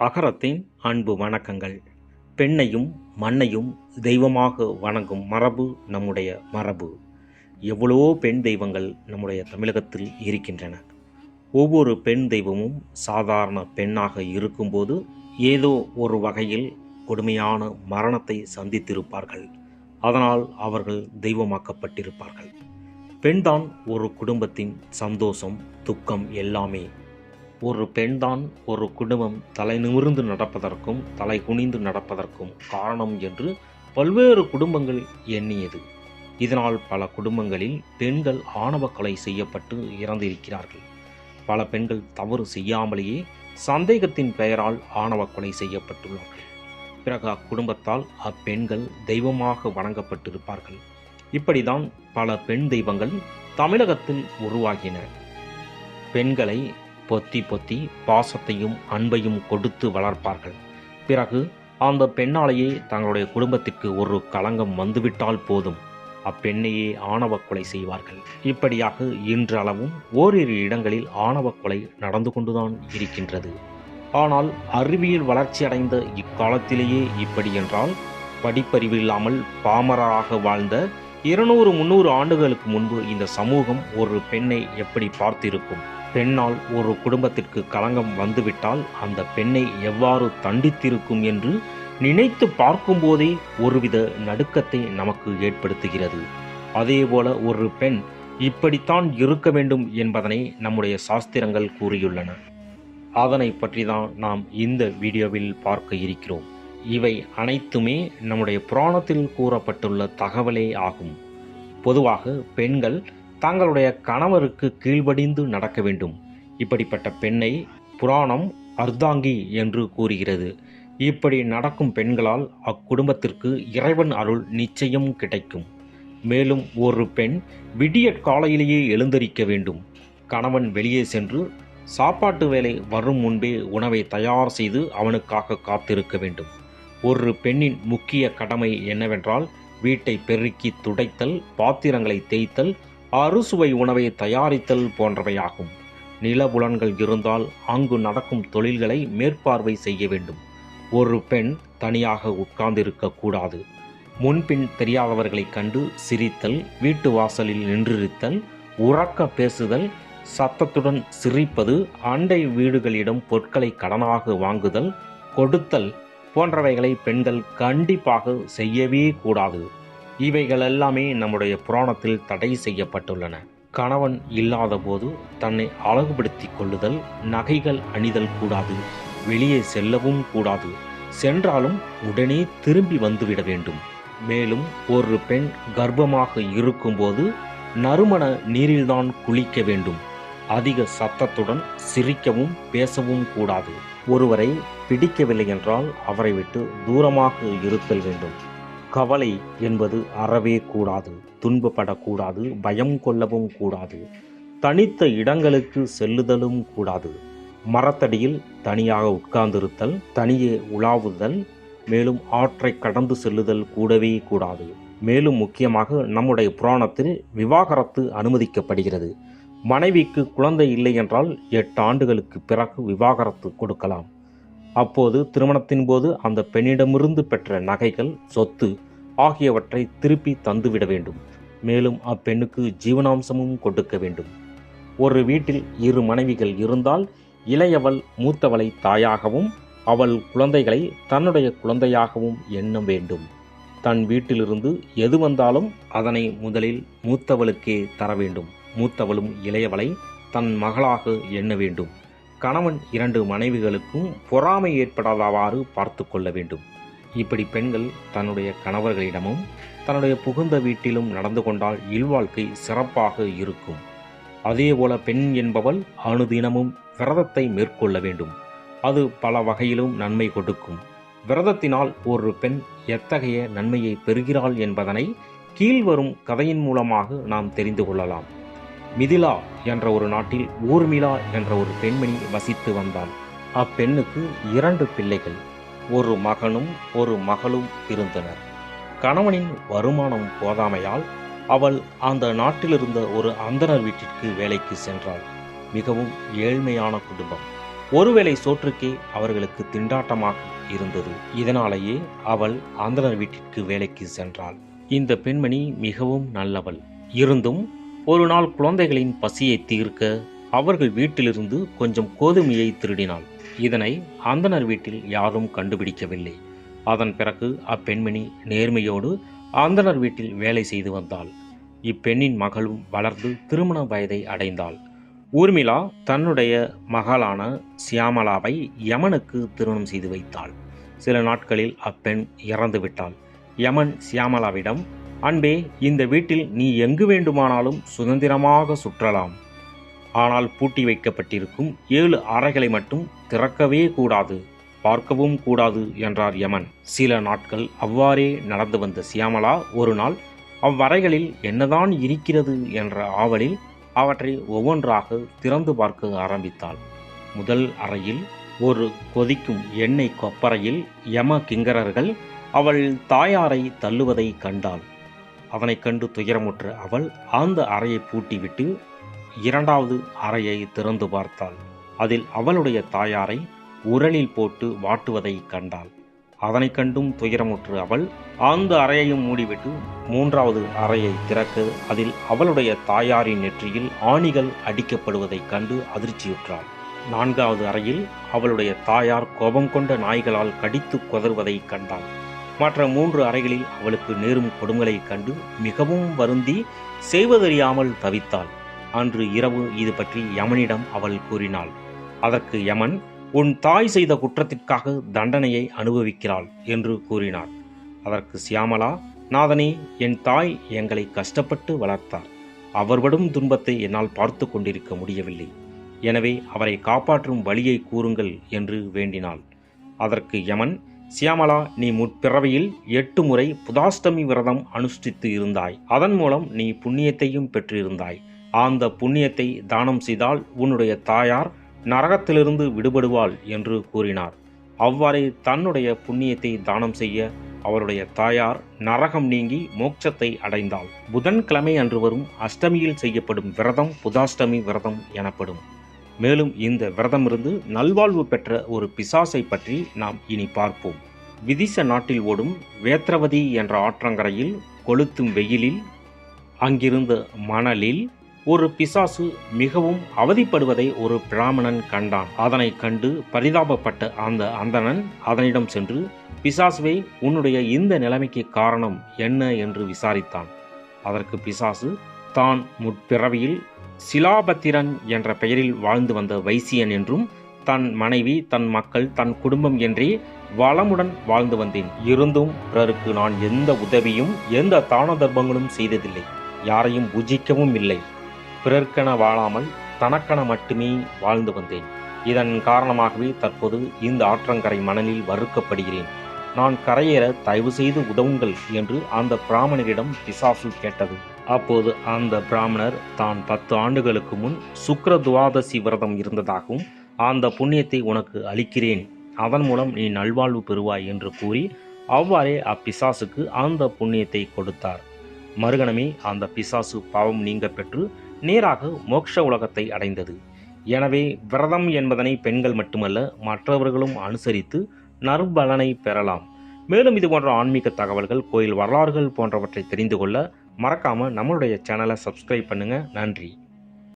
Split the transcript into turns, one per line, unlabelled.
அகரத்தின் அன்பு வணக்கங்கள். பெண்ணையும் மண்ணையும் தெய்வமாக வணங்கும் மரபு நம்முடைய மரபு. எவ்வளவோ பெண் தெய்வங்கள் நம்முடைய தமிழகத்தில் இருக்கின்றன. ஒவ்வொரு பெண் தெய்வமும் சாதாரண பெண்ணாக இருக்கும்போது ஏதோ ஒரு வகையில் கொடுமையான மரணத்தை சந்தித்திருப்பார்கள். அதனால் அவர்கள் தெய்வமாக்கப்பட்டிருப்பார்கள். பெண்தான் ஒரு குடும்பத்தின் சந்தோஷம் துக்கம் எல்லாமே ஒரு பெண்தான் ஒரு குடும்பம் தலை நிமிர்ந்து நடப்பதற்கும் தலை குனிந்து நடப்பதற்கும் காரணம் என்று பல்வேறு குடும்பங்கள் எண்ணியது. இதனால் பல குடும்பங்களில் பெண்கள் ஆணவ கொலை செய்யப்பட்டு இறந்திருக்கிறார்கள். பல பெண்கள் தவறு செய்யாமலேயே சந்தேகத்தின் பெயரால் ஆணவ கொலை செய்யப்பட்டுள்ளார்கள். பிறகு அக்குடும்பத்தால் அப்பெண்கள் தெய்வமாக வணங்கப்பட்டிருப்பார்கள். இப்படிதான் பல பெண் தெய்வங்கள் தமிழகத்தில் உருவாகின. பெண்களை பொத்தி பொத்தி பாசத்தையும் அன்பையும் கொடுத்து வளர்ப்பார்கள். பிறகு அந்த பெண்ணாலேயே தங்களுடைய குடும்பத்திற்கு ஒரு களங்கம் வந்துவிட்டால் போதும். அப்பெண்ணையே ஆணவ கொலை செய்வார்கள். இப்படியாக இன்றளவும் ஓரிரு இடங்களில் ஆணவ கொலை நடந்து கொண்டுதான் இருக்கின்றது. ஆனால் அறிவியல் வளர்ச்சியடைந்த இக்காலத்திலேயே இப்படி என்றால் படிப்பறிவு இல்லாமல் பாமரராக வாழ்ந்த இருநூறு முந்நூறு ஆண்டுகளுக்கு முன்பு இந்த சமூகம் ஒரு பெண்ணை எப்படி பார்த்திருக்கும்? பெண்ணால் ஒரு குடும்பத்திற்கு களங்கம் வந்துவிட்டால் அந்த பெண்ணை எவ்வாறு தண்டித்திருக்கும் என்று நினைத்து பார்க்கும்போதே ஒருவித நடுக்கத்தை நமக்கு ஏற்படுத்துகிறது. அதேபோல ஒரு பெண் இப்படித்தான் இருக்க வேண்டும் என்பதனை நம்முடைய சாஸ்திரங்கள் கூறியுள்ளன. அதனை பற்றி தான் நாம் இந்த வீடியோவில் பார்க்க இருக்கிறோம். இவை அனைத்துமே நம்முடைய புராணத்தில் கூறப்பட்டுள்ள தகவலே ஆகும். பொதுவாக பெண்கள் தங்களுடைய கணவருக்கு கீழ்படிந்து நடக்க வேண்டும். இப்படிப்பட்ட பெண்ணை புராணம் அர்த்தாங்கி என்று கூறுகிறது. இப்படி நடக்கும் பெண்களால் அக்குடும்பத்திற்கு இறைவன் அருள் நிச்சயம் கிடைக்கும். மேலும் ஒரு பெண் விடிய காலையிலேயே எழுந்தரிக்க வேண்டும். கணவன் வெளியே சென்று சாப்பாட்டு வேலை வரும் முன்பே உணவை தயார் செய்து அவனுக்காக காத்திருக்க வேண்டும். ஒரு பெண்ணின் முக்கிய கடமை என்னவென்றால் வீட்டை பெருக்கி துடைத்தல் பாத்திரங்களை தேய்த்தல் அறுசுவை உணவை தயாரித்தல் போன்றவையாகும். நிலபுலன்கள் இருந்தால் அங்கு நடக்கும் தொழில்களை மேற்பார்வை செய்ய வேண்டும். ஒரு பெண் தனியாக உட்கார்ந்திருக்க கூடாது. முன்பின் தெரியாதவர்களைக் கண்டு சிரித்தல் வீட்டு வாசலில் நின்றிருத்தல் உறக்க பேசுதல் சத்தத்துடன் சிரிப்பது அண்டை வீடுகளிடம் பொருட்களை கடனாக வாங்குதல் கொடுத்தல் போன்றவைகளை பெண்கள் கண்டிப்பாக செய்யவே கூடாது. இவைகள் எல்லாமே நம்முடைய புராணத்தில் தடை செய்யப்பட்டுள்ளன. கணவன் இல்லாத போது தன்னை அழகுபடுத்தி கொள்ளுதல் நகைகள் அணிதல் கூடாது வெளியே செல்லவும் கூடாது சென்றாலும் உடனே திரும்பி வந்துவிட வேண்டும். மேலும் ஒரு பெண் கர்ப்பமாக இருக்கும்போது நறுமண நீரில்தான் குளிக்க வேண்டும். அதிக சத்தத்துடன் சிரிக்கவும் பேசவும் கூடாது. ஒருவரை பிடிக்கவில்லை என்றால் அவரை விட்டு தூரமாக இருத்தல் வேண்டும். கவலை என்பது அறவே கூடாது துன்பப்படக்கூடாது பயம் கொள்ளவும் கூடாது தனித்த இடங்களுக்கு செல்லுதலும் கூடாது. மரத்தடியில் தனியாக உட்கார்ந்திருத்தல் தனியே உலாவுதல் மேலும் ஆற்றை கடந்து செல்லுதல் கூடவே கூடாது. மேலும் முக்கியமாக நம்முடைய புராணத்தில் விவாகரத்து அனுமதிக்கப்படுகிறது. மனைவிக்கு குழந்தை இல்லை என்றால் எட்டு ஆண்டுகளுக்கு பிறகு விவாகரத்து கொடுக்கலாம். அப்போது திருமணத்தின் போது அந்த பெண்ணிடமிருந்து பெற்ற நகைகள் சொத்து ஆகியவற்றை திருப்பி தந்துவிட வேண்டும். மேலும் அப்பெண்ணுக்கு ஜீவனாம்சமும் கொடுக்க வேண்டும். ஒரு வீட்டில் இரு மனைவிகள் இருந்தால் இளையவள் மூத்தவளை தாயாகவும் அவள் குழந்தைகளை தன்னுடைய குழந்தையாகவும் எண்ண வேண்டும். தன் வீட்டிலிருந்து எது வந்தாலும் அதனை முதலில் மூத்தவளுக்கே தர வேண்டும். மூத்தவளும் இளையவளை தன் மகளாக எண்ண வேண்டும். கணவன் இரண்டு மனைவிகளுக்கும் பொறாமை ஏற்படாதவாறு பார்த்து கொள்ள வேண்டும். இப்படி பெண்கள் தன்னுடைய கணவர்களிடமும் தன்னுடைய புகுந்த வீட்டிலும் நடந்து கொண்டால் இல்வாழ்க்கை சிறப்பாக இருக்கும். அதேபோல பெண் என்பவள் அணுதினமும் விரதத்தை மேற்கொள்ள வேண்டும். அது பல வகையிலும் நன்மை கொடுக்கும். விரதத்தினால் ஒரு பெண் எத்தகைய நன்மையை பெறுகிறாள் என்பதனை கீழ்வரும் கதையின் மூலமாக நாம் தெரிந்து கொள்ளலாம். மிதிலா என்ற ஒரு நாட்டில் ஊர்மிளா என்ற ஒரு பெண்மணி வசித்து வந்தாள் அப்பெண்ணுக்கு இரண்டு பிள்ளைகள் ஒரு மகனும் ஒரு மகளும் இருந்தனர். கணவனின் வருமானம் போதாமையால் அவள் அந்த நாட்டிலிருந்த ஒரு அந்தனர் வீட்டிற்கு வேலைக்கு சென்றாள். மிகவும் ஏழ்மையான குடும்பம். ஒருவேளை சோற்றுக்கே அவர்களுக்கு திண்டாட்டமாக இருந்தது. இதனாலேயே அவள் அந்தனர் வீட்டிற்கு வேலைக்கு சென்றாள். இந்த பெண்மணி மிகவும் நல்லவள். இருந்தும் ஒரு நாள் குழந்தைகளின் பசியை தீர்க்க அவர்கள் வீட்டிலிருந்து கொஞ்சம் கோதுமையை திருடினாள். இதனை அந்தனர் வீட்டில் யாரும் கண்டுபிடிக்கவில்லை. அதன் பிறகு அப்பெண்மணி நேர்மையோடு அந்தனர் வீட்டில் வேலை செய்து வந்தாள். இப்பெண்ணின் மகளும் வளர்ந்து திருமண வயதை அடைந்தாள். ஊர்மிளா தன்னுடைய மகளான சியாமலாவை யமனுக்கு திருமணம் செய்து வைத்தாள். சில நாட்களில் அப்பெண் இறந்துவிட்டாள். யமன் சியாமலாவிடம் அன்பே இந்த வீட்டில் நீ எங்கு வேண்டுமானாலும் சுதந்திரமாக சுற்றலாம். ஆனால் பூட்டி வைக்கப்பட்டிருக்கும் ஏழு அறைகளை மட்டும் திறக்கவே கூடாது பார்க்கவும் கூடாது என்றார் யமன். சில நாட்கள் அவ்வாறே நடந்து வந்த சியாமலா ஒரு நாள் அவ்வறைகளில் என்னதான் இருக்கிறது என்ற ஆவலில் அவற்றை ஒவ்வொன்றாக திறந்து பார்க்க ஆரம்பித்தாள். முதல் அறையில் ஒரு கொதிக்கும் எண்ணெய் கொப்பரையில் யம கிங்கரர்கள் அவள் தாயாரை தள்ளுவதை கண்டாள். அதனைக் கண்டு துயரமுற்ற அவள் அந்த அறையை பூட்டிவிட்டு இரண்டாவது அறையை திறந்து பார்த்தாள். அதில் அவளுடைய தாயாரை உரலில் போட்டு வாட்டுவதை கண்டாள். அதனைக் கண்டும் துயரமுற்று அவள் அந்த அறையையும் மூடிவிட்டு மூன்றாவது அறையை திறக்க அதில் அவளுடைய தாயாரின் நெற்றியில் ஆணிகள் அடிக்கப்படுவதைக் கண்டு அதிர்ச்சியுற்றாள். நான்காவது அறையில் அவளுடைய தாயார் கோபம் கொண்ட நாய்களால் கடித்து கொதர்வதை கண்டாள். மற்ற மூன்று அறைகளில் அவளுக்கு நேரும் கொடுங்களைக் கண்டு மிகவும் வருந்தி செய்வதறியாமல் தவித்தாள். அன்று இரவு இது பற்றி யமனிடம் அவள் கூறினாள். அதற்கு யமன் உன் தாய் செய்த குற்றத்திற்காக தண்டனையை அனுபவிக்கிறாள் என்று கூறினார். அதற்கு சியாமலா நாதனே என் தாய் எங்களை கஷ்டப்பட்டு வளர்த்தார். அவர் படும் துன்பத்தை என்னால் பார்த்து கொண்டிருக்க முடியவில்லை. எனவே அவரை காப்பாற்றும் வழியை கூறுங்கள் என்று வேண்டினாள். அதற்கு யமன் சியாமலா நீ முற்பிறவியில் எட்டு முறை புதாஷ்டமி விரதம் அனுஷ்டித்து இருந்தாய். அதன் மூலம் நீ புண்ணியத்தையும் பெற்றிருந்தாய். அந்த புண்ணியத்தை தானம் செய்தால் உன்னுடைய தாயார் நரகத்திலிருந்து விடுபடுவாள் என்று கூறினார். அவ்வாறே தன்னுடைய புண்ணியத்தை தானம் செய்ய அவருடைய தாயார் நரகம் நீங்கி மோட்சத்தை அடைந்தாள். புதன்கிழமை அன்று வரும் அஷ்டமியில் செய்யப்படும் விரதம் புதாஷ்டமி விரதம் எனப்படும். மேலும் இந்த விரதமிருந்து நல்வாழ்வு பெற்ற ஒரு பிசாசை பற்றி நாம் இனி பார்ப்போம். விதிச நாட்டில் ஓடும் வேத்ரவதி என்ற ஆற்றங்கரையில் கொளுத்தும் வெயிலில் அங்கிருந்த மணலில் ஒரு பிசாசு மிகவும் அவதிப்படுவதை ஒரு பிராமணன் கண்டான். அதனை கண்டு பரிதாபப்பட்ட அந்த அந்தணன் அதனிடம் சென்று பிசாசுவே உன்னுடைய இந்த நிலைமைக்கு காரணம் என்ன? என்று விசாரித்தான். அதற்கு பிசாசு தான் முற்பிறவியில் சிலாபத்திரன் என்ற பெயரில் வாழ்ந்து வந்த வைசியன் என்றும் தன் மனைவி தன் மக்கள் தன் குடும்பம் என்றே வளமுடன் வாழ்ந்து வந்தேன். இருந்தும் பிறருக்கு நான் எந்த உதவியும் எந்த தான தர்மங்களும் செய்ததில்லை. யாரையும் பூஜிக்கவும் இல்லை. பிறர்க்கென வாழாமல் தனக்கென மட்டுமே வாழ்ந்து வந்தேன். இதன் காரணமாகவே தற்போது இந்த ஆற்றங்கரை மணலில் வறுக்கப்படுகிறேன். நான் கரையேற தயவு செய்து உதவுங்கள் என்று அந்த பிராமணரிடம் பிசாசு கேட்டது. அப்போது அந்த பிராமணர் தான் பத்து ஆண்டுகளுக்கு முன் சுக்கர துவாதசி விரதம் இருந்ததாகவும் அந்த புண்ணியத்தை உனக்கு அளிக்கிறேன். அதன் மூலம் நீ நல்வாழ்வு பெறுவாய் என்று கூறி அவ்வாறே அப்பிசாசுக்கு அந்த புண்ணியத்தை கொடுத்தார். மறுகணமே அந்த பிசாசு பாவம் நீங்க பெற்று நேராக மோட்ச உலகத்தை அடைந்தது. எனவே விரதம் என்பதனை பெண்கள் மட்டுமல்ல மற்றவர்களும் அனுசரித்து நற்பலனை பெறலாம். மேலும் இது போன்ற ஆன்மீக தகவல்கள் கோயில் வரலாறுகள் போன்றவற்றை தெரிந்து கொள்ள மறக்காமல் நம்மளுடைய சேனலை சப்ஸ்கிரைப் பண்ணுங்கள் நன்றி.